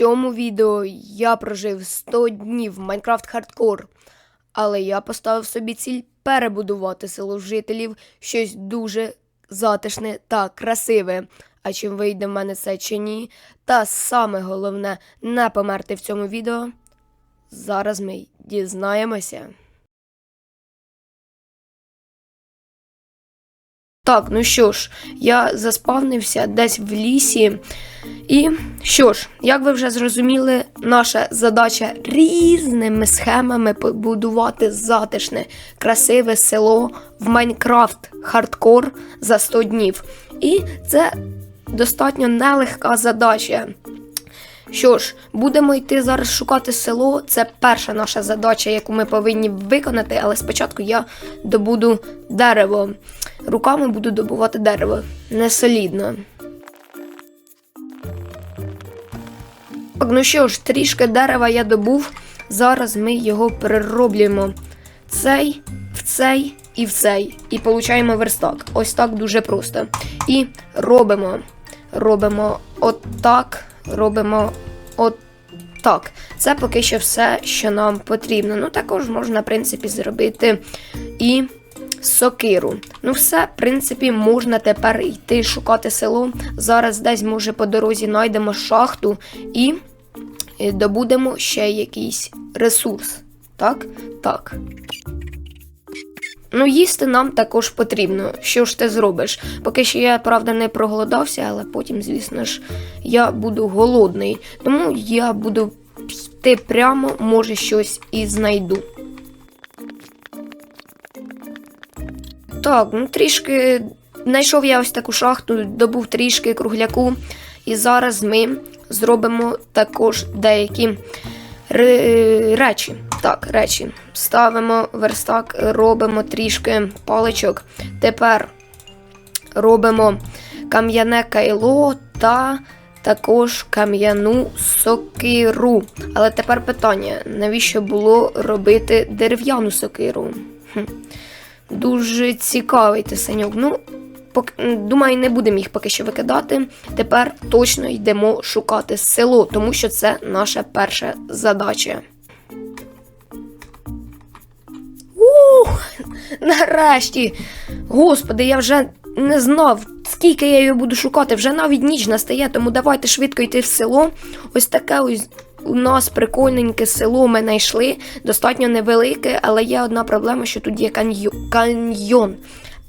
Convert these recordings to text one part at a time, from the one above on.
цьому відео я прожив 100 днів в Майнкрафт Хардкор, але я поставив собі ціль перебудувати село жителів щось дуже затишне та красиве. А чим вийде в мене це чи ні, та саме головне не померти в цьому відео. Зараз ми дізнаємося. Так, ну що ж, я заспавнився десь в лісі. І що ж, як ви вже зрозуміли, наша задача різними схемами побудувати затишне, красиве село в Майнкрафт хардкор за 100 днів. І це достатньо нелегка задача. Що ж, будемо йти зараз шукати село. Це перша наша задача, яку ми повинні виконати, але спочатку я добуду дерево. Руками буду добувати дерево. Не солідно. Так, ну що ж, трішки дерева я добув. Зараз ми його перероблюємо. Цей, в цей і в цей. І получаємо верстак. Ось так дуже просто. І робимо. Робимо отак. Робимо отак. Це поки що все, що нам потрібно. Ну, також можна, в принципі, зробити і сокиру. Ну, все, в принципі, можна тепер йти шукати село. Зараз десь, може, по дорозі знайдемо шахту і е, добудемо ще якийсь ресурс. Так? Так. Ну, їсти нам також потрібно. Що ж ти зробиш? Поки що я, правда, не проголодався, але потім, звісно ж, я буду голодний. Тому я буду йти прямо, може, щось і знайду. Так, ну трішки знайшов я ось таку шахту, добув трішки кругляку. І зараз ми зробимо також деякі речі. Так, речі. Ставимо верстак, робимо трішки паличок. Тепер робимо кам'яне кайло та також кам'яну сокиру. Але тепер питання: навіщо було робити дерев'яну сокиру? Хм. Дуже цікавий ти саньок. Ну, думаю, не будемо їх поки що викидати. Тепер точно йдемо шукати село, тому що це наша перша задача. Ух, нарешті. Господи, я вже не знав, скільки я її буду шукати. Вже навіть ніч настає, тому давайте швидко йти в село. Ось таке ось у нас прикольненьке село ми знайшли. Достатньо невелике, але є одна проблема, що тут є каньйо- каньйон.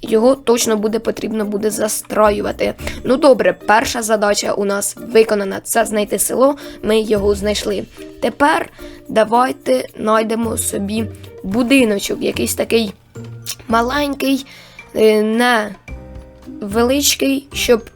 Його точно буде потрібно буде застраювати. Ну добре, перша задача у нас виконана. Це знайти село. Ми його знайшли. Тепер давайте знайдемо собі будиночок, якийсь такий маленький, е, не величкий, щоб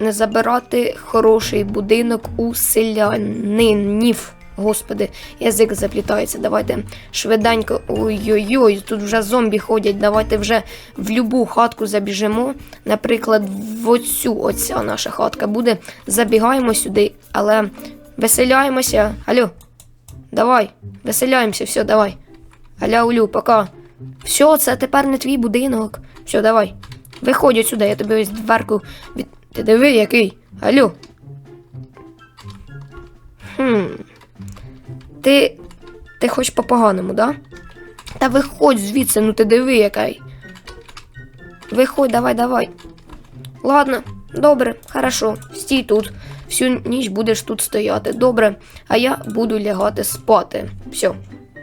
не забирати хороший будинок у селянинів. Господи, язик заплітається. Давайте швиденько. Ой-ой-ой, тут вже зомбі ходять. Давайте вже в любу хатку забіжимо. Наприклад, в оцю оця наша хатка буде. Забігаємо сюди, але веселяємося. Алло, давай, веселяємося, все, давай. Аля, Улю, пока. Все, це тепер не твій будинок. Все, давай. Виходь сюди, я тобі ось дверку від. Ти диви, який. Алло. Хм. Ти. Ти хоч по-поганому, да? Та виходь звідси, ну ти диви, який. Виходь, давай, давай. Ладно, добре, хорошо, стій тут. Всю ніч будеш тут стояти. Добре, а я буду лягати спати. Все,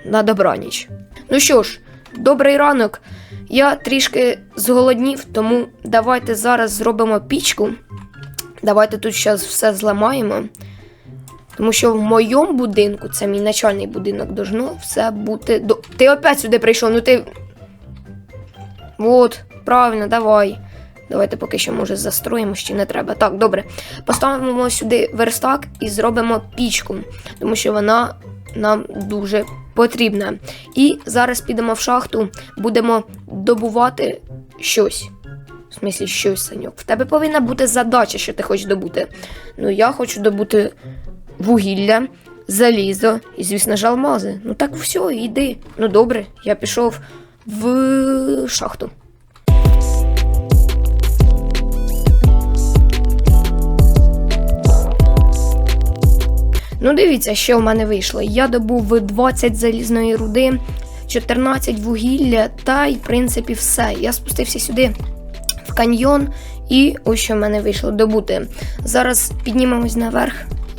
на добраніч. Ну що ж, добрий ранок. Я трішки зголоднів, тому давайте зараз зробимо пічку. Давайте тут зараз все зламаємо. Тому що в моєму будинку, це мій начальний будинок, должно все бути. До... Ти опять сюди прийшов, ну ти. От, правильно, давай. Давайте поки що, може, застроїмо, ще не треба. Так, добре. Поставимо сюди верстак і зробимо пічку, тому що вона нам дуже потрібна. І зараз підемо в шахту, будемо добувати щось. В смислі, щось, Саньок. В тебе повинна бути задача, що ти хочеш добути. Ну, я хочу добути вугілля, залізо і, звісно ж, алмази. Ну так все, йди. Ну добре, я пішов в шахту. Ну, дивіться, що в мене вийшло. Я добув 20 залізної руди, 14 вугілля та й, в принципі, все. Я спустився сюди в каньйон, і ось що в мене вийшло добути. Зараз піднімемось наверх.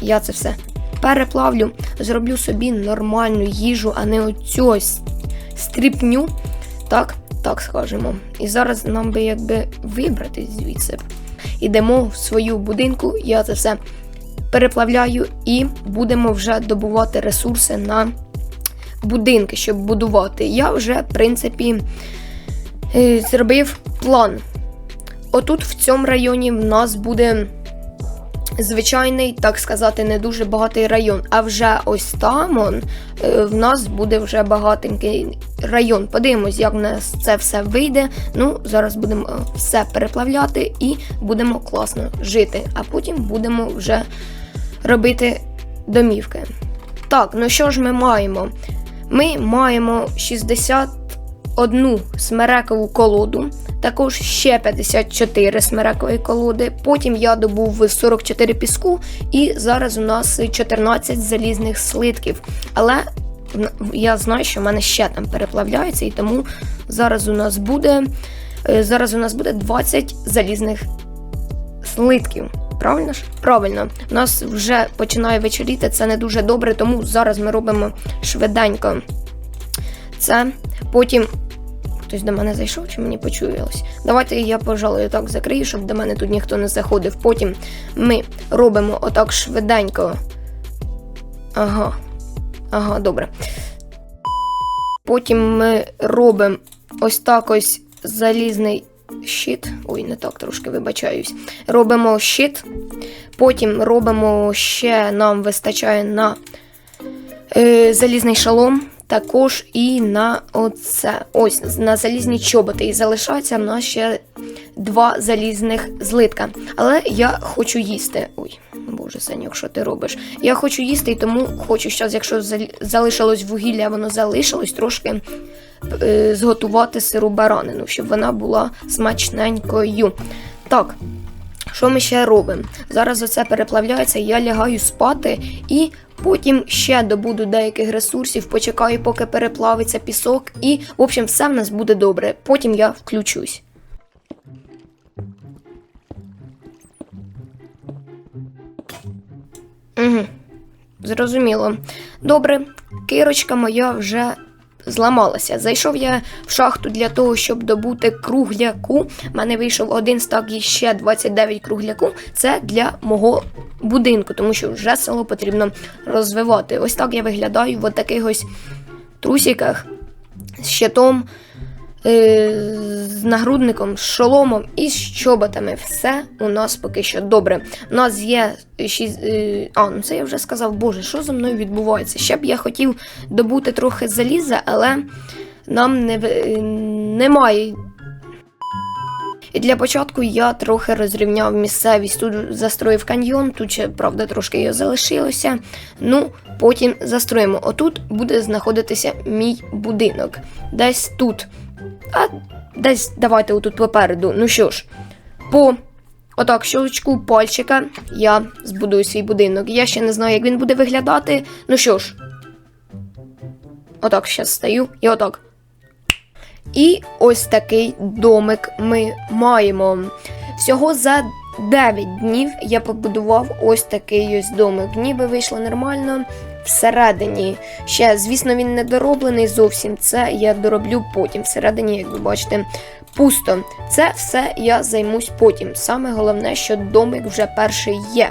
Я це все переплавлю, зроблю собі нормальну їжу, а не оцю ось стріпню. Так, так скажемо. І зараз нам би якби вибратись звідси. Ідемо в свою будинку, я це все переплавляю і будемо вже добувати ресурси на будинки, щоб будувати. Я вже, в принципі, е, зробив план. Отут, в цьому районі, в нас буде звичайний, так сказати, не дуже багатий район. А вже ось там он, е, в нас буде вже багатенький район. Подивимось, як в нас це все вийде. Ну, зараз будемо е, все переплавляти і будемо класно жити. А потім будемо вже робити домівки. Так, ну що ж ми маємо? Ми маємо 61 смерекову колоду, також ще 54 смерекові колоди. Потім я добув 44 піску, і зараз у нас 14 залізних слитків. Але я знаю, що в мене ще там переплавляється, і тому зараз у нас буде, е, зараз у нас буде 20 залізних слитків. Правильно ж? Правильно. У нас вже починає вечоріти, це не дуже добре, тому зараз ми робимо швиденько. Це потім. Хтось до мене зайшов чи мені почуялось? Давайте я, пожалуй, так закрию, щоб до мене тут ніхто не заходив. Потім ми робимо отак швиденько. Ага. Ага, добре. Потім ми робимо ось так ось залізний щит. Ой, не так трошки вибачаюсь. Робимо щит. Потім робимо ще нам вистачає на е, залізний шалом. Також і на оце. Ось на залізні чоботи. І залишається в нас ще два залізних злитка. Але я хочу їсти. Ой, боже, Санюк, що ти робиш? Я хочу їсти, і тому хочу зараз, якщо залишилось вугілля, воно залишилось трошки е, зготувати сиру баранину, щоб вона була смачненькою. Так. Що ми ще робимо? Зараз оце переплавляється, я лягаю спати і потім ще добуду деяких ресурсів, почекаю, поки переплавиться пісок, і, в общем, все в нас буде добре. Потім я включусь. Угу. Зрозуміло. Добре, кирочка моя вже зламалася. Зайшов я в шахту для того, щоб добути кругляку. У мене вийшов один стак і ще 29 кругляку. Це для мого будинку, тому що вже село потрібно розвивати. Ось так я виглядаю в таких ось трусіках з щитом. Е, З нагрудником, з шоломом і з чоботами. Все у нас поки що добре. У нас є шість. е, А, ну це я вже сказав, боже, що зі мною відбувається? Ще б я хотів добути трохи заліза, але нам не, е, немає. І для початку я трохи розрівняв місцевість. Тут застроїв каньйон, тут ще, правда, трошки його залишилося. Ну, потім застроїмо. Отут буде знаходитися мій будинок. Десь тут. А десь давайте отут попереду. Ну що ж, по отак щелчку пальчика я збудую свій будинок. Я ще не знаю, як він буде виглядати. Ну що ж, отак зараз стою і отак. І ось такий домик ми маємо. Всього за 9 днів я побудував ось такий ось домик. Ніби вийшло нормально. Всередині ще, звісно, він не дороблений зовсім. Це я дороблю потім. Всередині, як ви бачите, пусто. Це все я займусь потім. Саме головне, що домик вже перший є.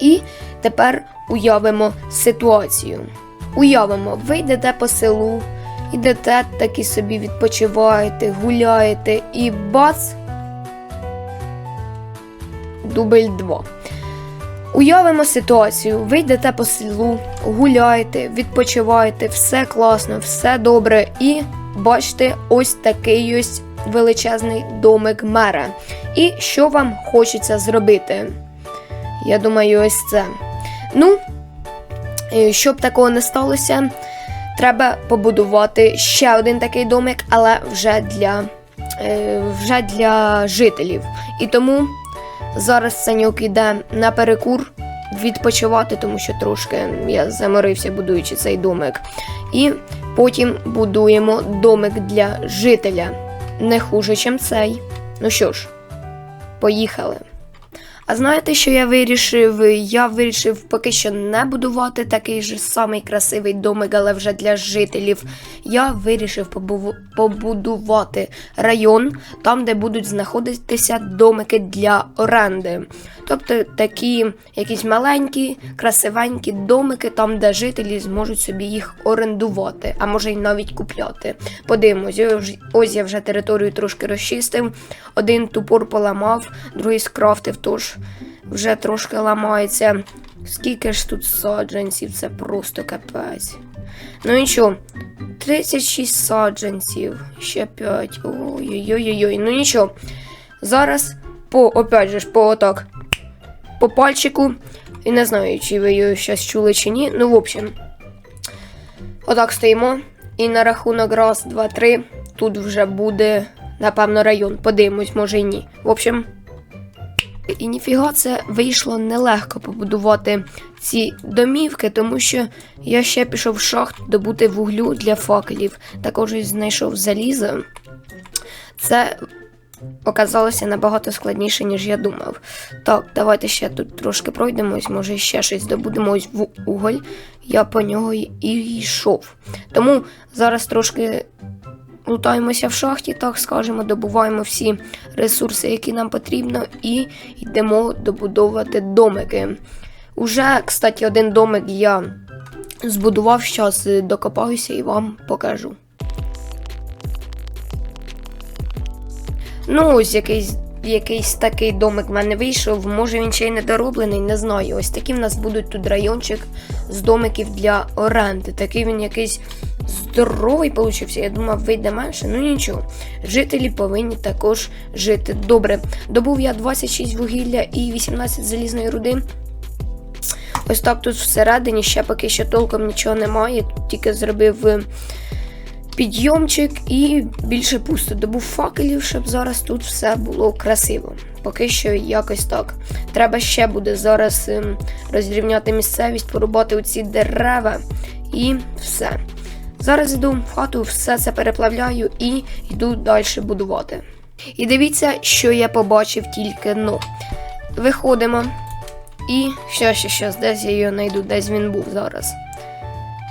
І тепер уявимо ситуацію. Уявимо, ви йдете по селу, ідете такі собі відпочиваєте, гуляєте і бац. Дубль 2. Уявимо ситуацію. Ви йдете по селу, гуляєте, відпочиваєте, все класно, все добре. І бачите, ось такий ось величезний домик мера. І що вам хочеться зробити? Я думаю, ось це. Ну, е, щоб такого не сталося, треба побудувати ще один такий домик, але вже для, е, вже для жителів. І тому зараз Санюк йде на перекур відпочивати, тому що трошки я заморився, будуючи цей домик. І потім будуємо домик для жителя. Не хуже, ніж цей. Ну що ж, поїхали. А знаєте, що я вирішив? Я вирішив поки що не будувати такий же самий красивий домик, але вже для жителів. Я вирішив побудувати район, там, де будуть знаходитися домики для оренди. Тобто такі якісь маленькі, красивенькі домики, там, де жителі зможуть собі їх орендувати, а може й навіть купляти. Подивимось, ось- я вже територію трошки розчистив, один тупор поламав, другий скрафтив, тож вже трошки ламається. Скільки ж тут саджанців, це просто капець. Ну нічого, 36 саджанців, ще 5. Ой-ой-ой, ну нічого. Зараз по, опять же, по отак, по пальчику. І не знаю, чи ви його щось чули чи ні. Ну, в общем, отак стоїмо. І на рахунок раз, два, три. Тут вже буде, напевно, район. Подивимось, може і ні. В общем. І ніфіга це вийшло нелегко побудувати ці домівки, тому що я ще пішов в шахту добути вуглю для факелів. Також знайшов залізо. Це оказалося набагато складніше, ніж я думав. Так, давайте ще тут трошки пройдемось, може ще щось добудемо в уголь. Я по нього і йшов. Тому зараз трошки лутаємося в шахті, так скажемо, добуваємо всі ресурси, які нам потрібно, і йдемо добудовувати домики. Уже, кстати, один домик я збудував, зараз докопаюся і вам покажу. Ну, ось якийсь, якийсь такий домик в мене вийшов. Може він ще й недороблений, не знаю. Ось такий в нас будуть тут райончик з домиків для оренди. Такий він якийсь здоровий получився. Я думав, вийде менше. Ну нічого. Жителі повинні також жити добре. Добув я 26 вугілля і 18 залізної руди. Ось так тут всередині ще поки що толком нічого немає. Тільки зробив е, підйомчик і більше пусто. Добув факелів, щоб зараз тут все було красиво. Поки що якось так. Треба ще буде зараз ем, розрівняти місцевість, порубати оці дерева і все. Зараз йду в хату, все це переплавляю і йду далі будувати. І дивіться, що я побачив тільки но. Виходимо. І що, що, що, десь я його знайду, десь він був зараз.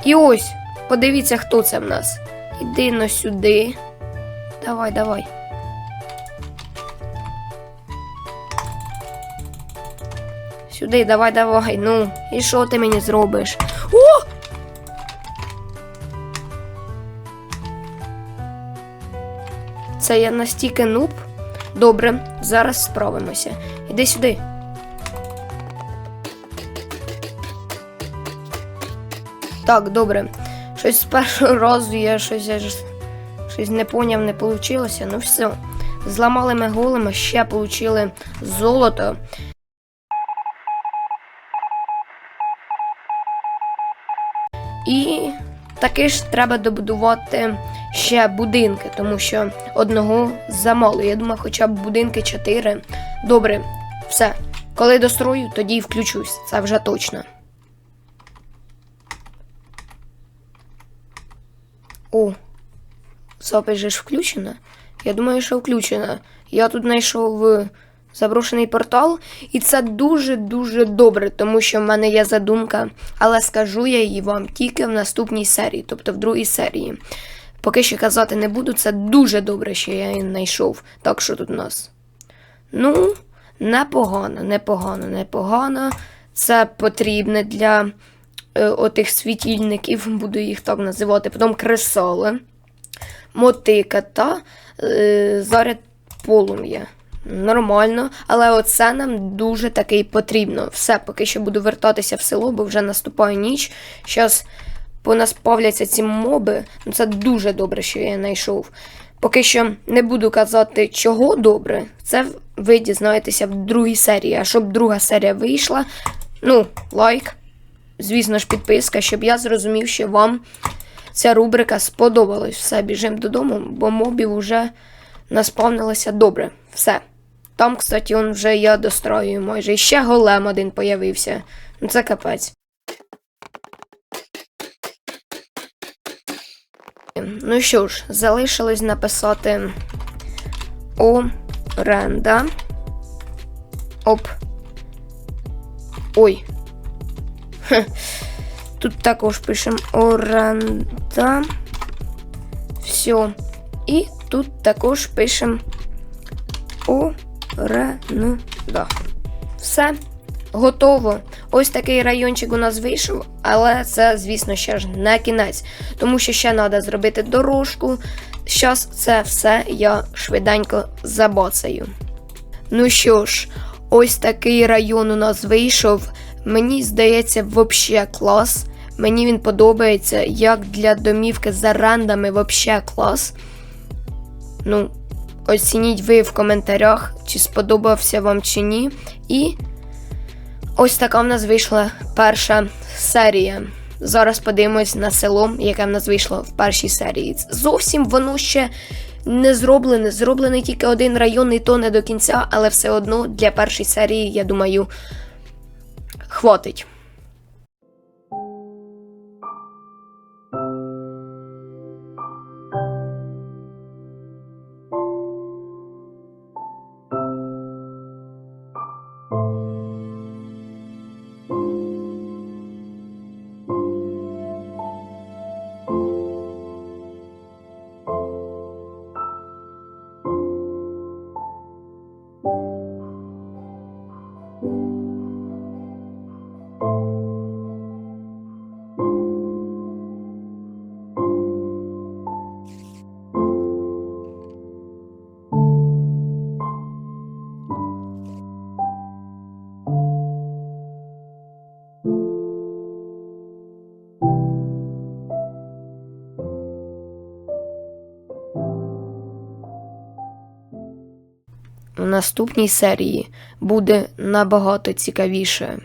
І ось, подивіться, хто це в нас. Іди но сюди. Давай, давай. Сюди, давай, давай. Ну, і що ти мені зробиш? О! Це я настільки нуб. Добре, зараз справимося. Іди сюди. Так, добре. Щось з першого разу я щось, я щось не поняв, не вийшло. Ну все. Зламали ми голими, ще отримали золото. І таки ж треба добудувати ще будинки, тому що одного замало. Я думаю, хоча б будинки 4. Добре, все. Коли дострою, тоді й включусь. Це вже точно. О, запись же ж включена. Я думаю, що включена. Я тут знайшов е, заброшений портал, і це дуже-дуже добре, тому що в мене є задумка, але скажу я її вам тільки в наступній серії, тобто в другій серії. Поки що казати не буду, це дуже добре, що я її знайшов. Так що тут у нас? Ну, непогано, непогано, непогано. Це потрібне для е, отих світильників, буду їх так називати. Потім кресали, мотика та е, заряд полум'я. Нормально, але оце нам дуже таки потрібно. Все, поки що буду вертатися в село, бо вже наступає ніч. Зараз по нас павляться ці моби. Ну це дуже добре, що я знайшов. Поки що не буду казати, чого добре. Це ви дізнаєтеся в другій серії. А щоб друга серія вийшла, ну, лайк, звісно ж, підписка, щоб я зрозумів, що вам ця рубрика сподобалась. Все, біжимо додому, бо мобів вже наспавнилося добре. Все. Там, кстати, он вже я дострою майже. І ще голем один появився. Ну, Це капець. Ну що ж, залишилось написати оренда. Оп. Ой. Хе. Тут також пишемо оренда. Все. І тут також пишемо оренда. Все. Готово. Ось такий райончик у нас вийшов, але це, звісно, ще ж не кінець, тому що ще треба зробити дорожку. Щас це все я швиденько забоцаю. Ну що ж, ось такий район у нас вийшов. Мені здається, вообще клас. Мені він подобається, як для домівки з орендами, вообще клас. Ну, оцініть ви в коментарях, чи сподобався вам чи ні. І ось така в нас вийшла перша серія. Зараз подивимось на село, яке в нас вийшло в першій серії. Зовсім воно ще не зроблене. Зроблений тільки один район, і то не до кінця, але все одно для першої серії, я думаю, хватить. Наступній серії буде набагато цікавіше.